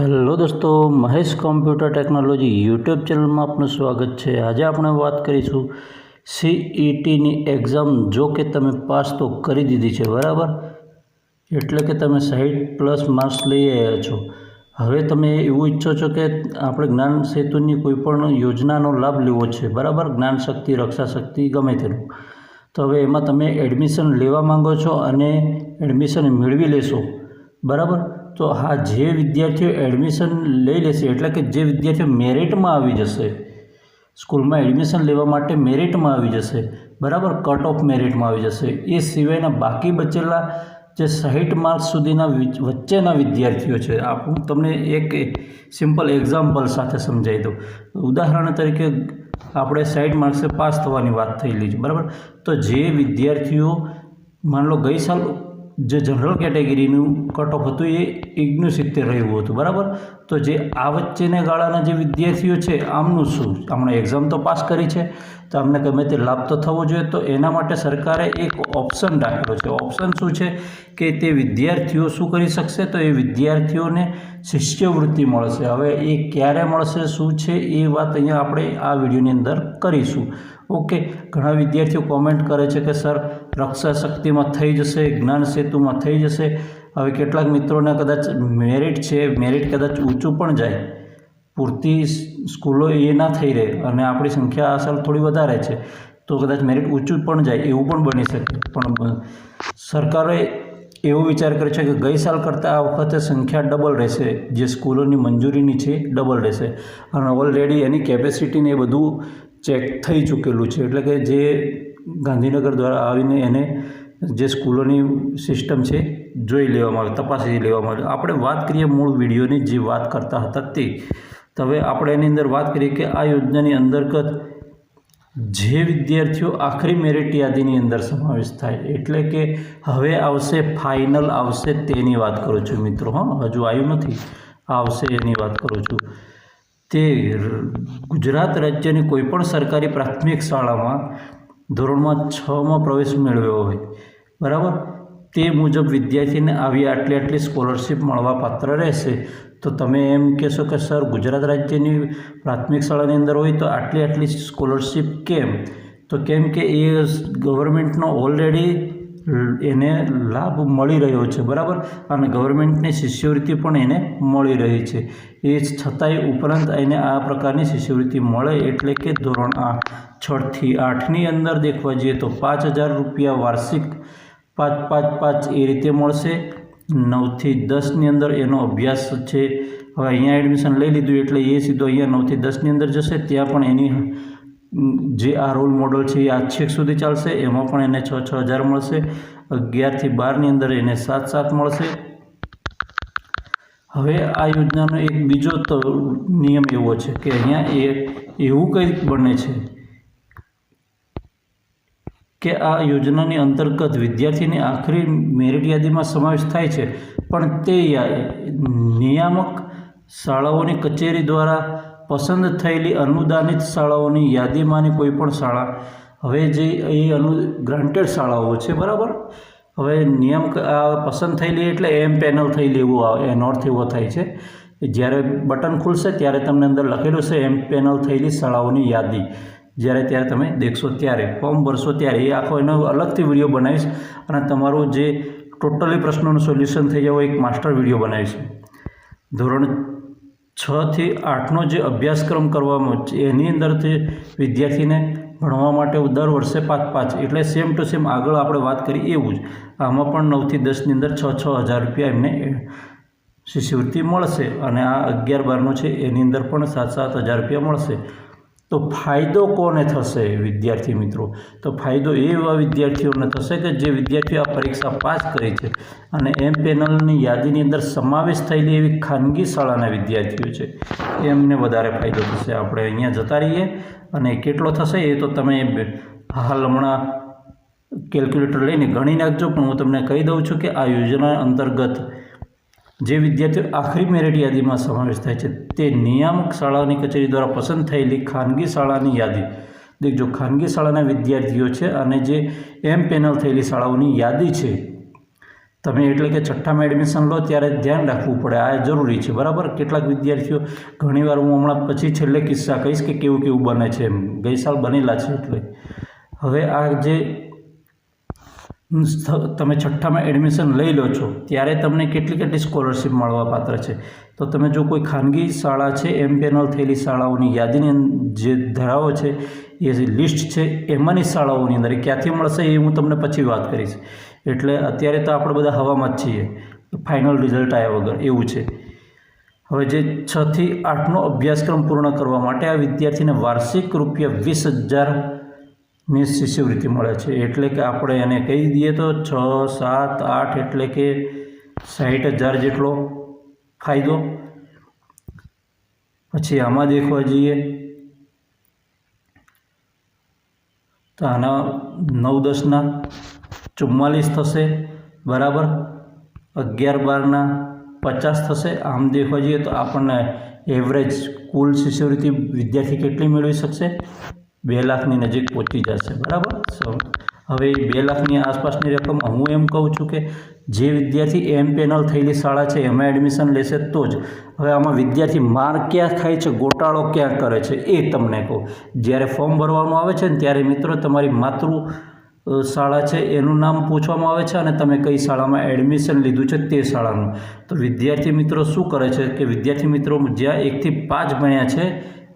Hello દોસ્તો, Mahesh computer technology YouTube ચેનલમાં આપનું સ્વાગત છે. આજે આપણે વાત કરીશું સીઈટીની એક્ઝામ જો કે તમે પાસ તો કરી દીધી છે, બરાબર? એટલે કે તમે સાહીઠ પ્લસ માર્ક્સ લઈ આવ્યા છો. હવે તમે એવું ઈચ્છો છો કે આપણે જ્ઞાન સેતુની કોઈ પણ યોજનાનો લાભ લેવો છે, બરાબર? જ્ઞાન શક્તિ, રક્ષા શક્તિ, ગમે તેનું. તો હવે એમાં તમે એડમિશન લેવા માંગો છો અને એડમિશન મેળવી લેશો, બરાબર? તો હા, જે વિદ્યાર્થીઓ એડમિશન લઈ લેશે, એટલે કે જે વિદ્યાર્થીઓ મેરિટમાં આવી જશે, સ્કૂલમાં એડમિશન લેવા માટે મેરિટમાં આવી જશે, બરાબર કટ ઓફ મેરિટમાં આવી જશે, એ સિવાયના બાકી બચેલા જે સાહીઠ માર્ક્સ સુધીના વચ્ચેના વિદ્યાર્થીઓ છે. આ હું તમને એક સિમ્પલ એક્ઝામ્પલ સાથે સમજાવી દઉં. ઉદાહરણ તરીકે આપણે સાઠ માર્ક્સે પાસ થવાની વાત થયેલી છે, બરાબર? તો જે વિદ્યાર્થીઓ માન લો ગઈ સાલ જે જનરલ કેટેગરીનું કટ ઓફ હતું, એ એકનું સિત્તેર રહ્યું હતું, બરાબર? તો જે આ વચ્ચેના ગાળાના જે વિદ્યાર્થીઓ છે, આમનું શું? હમણાં એક્ઝામ તો પાસ કરી છે, તો અમને ગમે તે લાભ તો થવો જોઈએ. તો એના માટે સરકારે એક ઓપ્શન રાખેલો છે. ઓપ્શન શું છે? કે તે વિદ્યાર્થીઓ શું કરી શકશે? તો એ વિદ્યાર્થીઓને શિષ્યવૃત્તિ મળશે. હવે એ ક્યારે મળશે, શું છે? એ વાત અહીંયા આપણે આ વિડીયોની અંદર કરીશું. ઓકે? ઘણા વિદ્યાર્થીઓ કોમેન્ટ કરે છે કે, સર રક્ષા શક્તિમાં થઈ જશે, જ્ઞાન સેતુમાં થઈ જશે. હવે કેટલાક મિત્રોને કદાચ મેરિટ છે મેરિટ કદાચ ઊંચું પણ જાય. પૂરતી સ્કૂલો એ ના થઈ રહે અને આપણી સંખ્યા આ સાલ થોડી વધારે છે. તો કદાચ મેરિટ ઊંચું પણ જાય, એવું પણ બની શકે. પણ સરકારે એવો વિચાર કરે છે કે ગઈ સાલ કરતાં આ વખતે સંખ્યા ડબલ રહેશે, જે સ્કૂલોની મંજૂરીની છે ડબલ રહેશે. અને ઓલરેડી એની કેપેસિટીને એ બધું ચેક થઈ ચૂકેલું છે. એટલે કે જે ગાંધીનગર દ્વારા આવીને એને જે સ્કૂલોની સિસ્ટમ છે, જોઈ લેવામાં આવે, તપાસી લેવામાં આવે. આપણે વાત કરીએ મૂળ વિડીયોની, જે વાત કરતા હતા તે. તો હવે આપણે એની અંદર વાત કરીએ કે આ યોજનાની અંતર્ગત જે વિદ્યાર્થીઓ આખરી મેરિટ યાદીની અંદર સમાવેશ થાય, એટલે કે હવે આવશે, ફાઇનલ આવશે તેની વાત કરું છું મિત્રો, હા. હજુ આવ્યું નથી. આવશે એની વાત કરું છું. તે ગુજરાત રાજ્યની કોઈપણ સરકારી પ્રાથમિક શાળામાં ધોરણમાં છમાં પ્રવેશ મેળવ્યો હોય. બરાબર? તે મુજબ વિદ્યાર્થીને આવી આટલી આટલી સ્કોલરશિપ મળવા પાત્ર રહેશે. તો તમે એમ કહેશો કે, સર, ગુજરાત રાજ્યની પ્રાથમિક શાળાની અંદર હોય તો આટલી આટલી સ્કોલરશીપ કેમ? તો કેમ કે એ ગવર્મેન્ટનો ઓલરેડી એને લાભ મળી રહ્યો છે, બરાબર? અને ગવર્મેન્ટની શિષ્યવૃત્તિ પણ એને મળી રહી છે. એ છતાંય ઉપરાંત એને આ પ્રકારની શિષ્યવૃત્તિ મળે એટલે કે ધોરણ આ છથી આઠની અંદર દેખવા જઈએ તો પાંચ હજાર રૂપિયા વાર્ષિક પાંચ પાંચ પાંચ એ રીતે મળશે. નવથી દસની અંદર એનો અભ્યાસ છે. હવે અહીંયા એડમિશન લઈ લીધું એટલે એ સીધો અહીંયા નવથી દસની અંદર જશે. ત્યાં પણ એની જે આ રોલ મોડલ છે એ આજ છેક સુધી ચાલશે. એમાં પણ એને છ છ હજાર મળશે. અગિયારથી બારની અંદર એને સાત સાત મળશે. હવે આ યોજનાનો એક બીજો નિયમ એવો છે કે અહીંયા એ એવું કંઈક બને છે કે આ યોજનાની અંતર્ગત વિદ્યાર્થીની આખરી મેરિટ યાદીમાં સમાવેશ થાય છે. પણ તે નિયામક શાળાઓની કચેરી દ્વારા પસંદ થયેલી અનુદાનિત શાળાઓની યાદીમાંની કોઈ પણ શાળા. હવે જે એ અનુ ગ્રાન્ટેડ શાળાઓ છે, બરાબર? હવે નિયમ પસંદ થયેલી એટલે એમ પેનલ થયેલી એવું આવે એનો અર્થ એવો થાય છે. જ્યારે બટન ખુલશે ત્યારે તમને અંદર લખેલું છે એમ પેનલ થયેલી શાળાઓની યાદી. જ્યારે ત્યારે તમે દેખશો ત્યારે, ફોર્મ ભરશો ત્યારે. એ આખો એનો અલગથી વીડિયો બનાવીશ અને તમારું જે ટોટલી પ્રશ્નોનું સોલ્યુશન થઈ જાય એક માસ્ટર વીડિયો બનાવીશ. ધોરણ છથી આઠનો જે અભ્યાસક્રમ કરવામાં છે, એની અંદરથી વિદ્યાર્થીને ભણવા માટે દર વર્ષે પાંચ પાંચ એટલે સેમ ટુ સેમ આગળ આપણે વાત કરી એવું જ. આમાં પણ નવથી દસની અંદર છ છ હજાર રૂપિયા એમને શિષ્યવૃત્તિ મળશે અને આ અગિયાર બારનું છે, એની અંદર પણ સાત સાત હજાર રૂપિયા મળશે. તો ફાયદો કોને થશે, વિદ્યાર્થી મિત્રો? તો ફાયદો એવા વિદ્યાર્થીઓને થશે કે જે વિદ્યાર્થીઓ આ પરીક્ષા પાસ કરી છે અને એમ પેનલની યાદીની અંદર સમાવેશ થયેલી એવી ખાનગી શાળાના વિદ્યાર્થીઓ છે. એમને વધારે ફાયદો થશે. આપણે અહીંયા જતા રહીએ અને કેટલો થશે એ તો તમે હાલ હમણાં કેલ્ક્યુલેટર લઈને ગણી નાખજો, પણ હું તમને કહી દઉં છું કે આ યોજના અંતર્ગત જે વિદ્યાર્થીઓ આખરી મેરિટ યાદીમાં સમાવેશ થાય છે, તે નિયામક શાળાઓની કચેરી દ્વારા પસંદ થયેલી ખાનગી શાળાની યાદી. દેખજો, ખાનગી શાળાના વિદ્યાર્થીઓ છે અને જે એમ પેનલ થયેલી શાળાઓની યાદી છે. તમે એટલે કે છઠ્ઠામાં એડમિશન લો, ત્યારે ધ્યાન રાખવું પડે. આ જરૂરી છે, બરાબર? કેટલાક વિદ્યાર્થીઓ ઘણીવાર હું હમણાં પછી છેલ્લે કિસ્સા કહીશ કે કેવું કેવું બને છે એમ. ગઈ સાલ બનેલા છે એટલે. હવે આ જે તમે છઠ્ઠામાં એડમિશન લઈ લો છો, ત્યારે તમને કેટલી કેટલી સ્કોલરશીપ મળવા પાત્ર છે? તો તમે જો કોઈ ખાનગી શાળા છે એમ પેનલ થયેલી શાળાઓની યાદીની જે ધરાવો છે, એ લિસ્ટ છે, એમાંની શાળાઓની અંદર ક્યાંથી મળશે એ હું તમને પછી વાત કરીશ. એટલે અત્યારે તો આપણે બધા હવામાં જ છીએ. ફાઇનલ રિઝલ્ટ આવ્યા વગર, એવું છે. હવે જે છથી આઠનો અભ્યાસક્રમ પૂર્ણ કરવા માટે આ વિદ્યાર્થીને વાર્ષિક રૂપિયા વીસ હજારની શિષ્યવૃત્તિ મળે છે. એટલે કે આપણે એને કહી દઈએ તો છ, સાત, આઠ એટલે કે સાઠ હજાર જેટલો ફાયદો. પછી આમાં દેખવા જઈએ તો આના નવ દસના ચુમ્માલીસ થશે, બરાબર? અગિયાર બારના પચાસ થશે. આમ દેખવા જઈએ તો આપણને એવરેજ કુલ શિષ્યવૃત્તિ વિદ્યાર્થી કેટલી મેળવી શકશે? બે લાખની નજીક પહોંચી જશે, બરાબર? સો હવે બે લાખની આસપાસની રકમ હું એમ કહું છું કે જે વિદ્યાર્થી એમ પેનલ થયેલી શાળા છે, એમાં એડમિશન લેશે તો જ. હવે આમાં વિદ્યાર્થી માર ક્યાં ખાય છે, ગોટાળો ક્યાં કરે છે, એ તમને કહું. જ્યારે ફોર્મ ભરવાનું આવે છે ને ત્યારે મિત્રો તમારી માતૃ શાળા છે, એનું નામ પૂછવામાં આવે છે અને તમે કઈ શાળામાં એડમિશન લીધું છે તે શાળાનું. તો વિદ્યાર્થી મિત્રો શું કરે છે કે વિદ્યાર્થી મિત્રો જ્યાં એકથી પાંચ ભણ્યા છે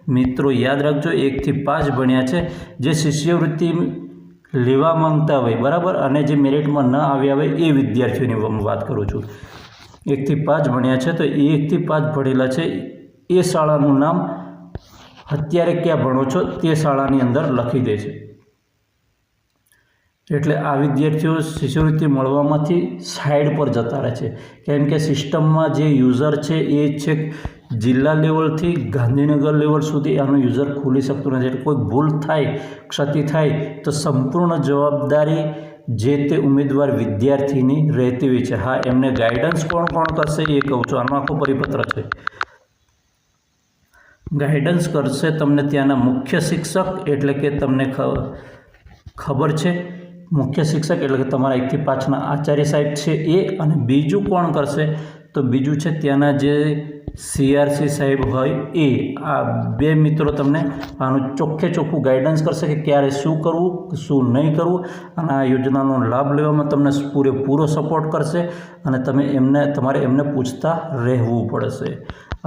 મિત્રો, યાદ રાખજો, એકથી પાંચ ભણ્યા છે. જે શિષ્યવૃત્તિ લેવા માંગતા હોય, બરાબર? અને જે મેરિટમાં ન આવ્યા હોય, એ વિદ્યાર્થીઓની હું વાત કરું છું. એકથી પાંચ ભણ્યા છે, તો એ એકથી પાંચ ભણેલા છે. એ શાળાનું નામ અત્યારે ક્યાં ભણો છો? તે શાળાની અંદર લખી દે છે. એટલે આ વિદ્યાર્થીઓ શિષ્યવૃત્તિ મળવામાંથી સાઈડ પર જતા રહે છે. કેમ કે સિસ્ટમમાં જે યુઝર છે, એ છે જિલ્લા લેવલથી ગાંધીનગર લેવલ સુધી આનું યુઝર ખોલી શકતું નથી. એટલે કોઈ ભૂલ થાય, ક્ષતિ થાય, તો સંપૂર્ણ જવાબદારી જે તે ઉમેદવાર વિદ્યાર્થીની રહેતી હોય છે. હા, એમને ગાઈડન્સ કોણ કોણ કરશે એ કહું છું. આનો આખો પરિપત્ર છે. ગાઈડન્સ કરશે તમને ત્યાંના મુખ્ય શિક્ષક, એટલે કે તમને ખબર છે. મુખ્ય શિક્ષક, એટલે કે તમારા એકથી પાંચના આચાર્ય સાહેબ છે એ. અને બીજું કોણ કરશે? તો બીજું છે ત્યાંના જે સીઆરસી સાહેબ હોય એ, આ બે મિત્રો તમને આનું ચોખ્ખે ચોખ્ખું ગાઈડન્સ કરશે કે ક્યારે શું કરવું, શું નહીં કરવું, અને આ યોજનાનો લાભ લેવામાં તમને પૂરેપૂરો સપોર્ટ કરશે અને તમે એમને, તમારે એમને પૂછતા રહેવું પડશે.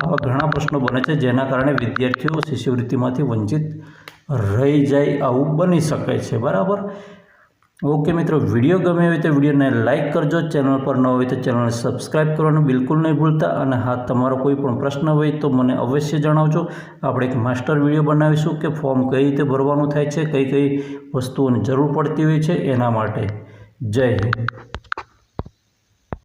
આવા ઘણા પ્રશ્નો બને છે જેના કારણે વિદ્યાર્થીઓ શિષ્યવૃત્તિમાંથી વંચિત રહી જાય આવું બની શકે છે. બરાબર? ઓકે મિત્રો, વીડિયો ગમે હોય તો વિડીયોને લાઇક કરજો, ચેનલ પર ન હોય તો ચેનલને સબસ્ક્રાઈબ કરવાનું બિલકુલ નહીં ભૂલતા અને હા, તમારો કોઈ પણ પ્રશ્ન હોય તો મને અવશ્ય જણાવજો. આપણે એક માસ્ટર વીડિયો બનાવીશું કે ફોર્મ કઈ રીતે ભરવાનું થાય છે, કઈ કઈ વસ્તુઓની જરૂર પડતી હોય છે, એના માટે. જય હિન્દ.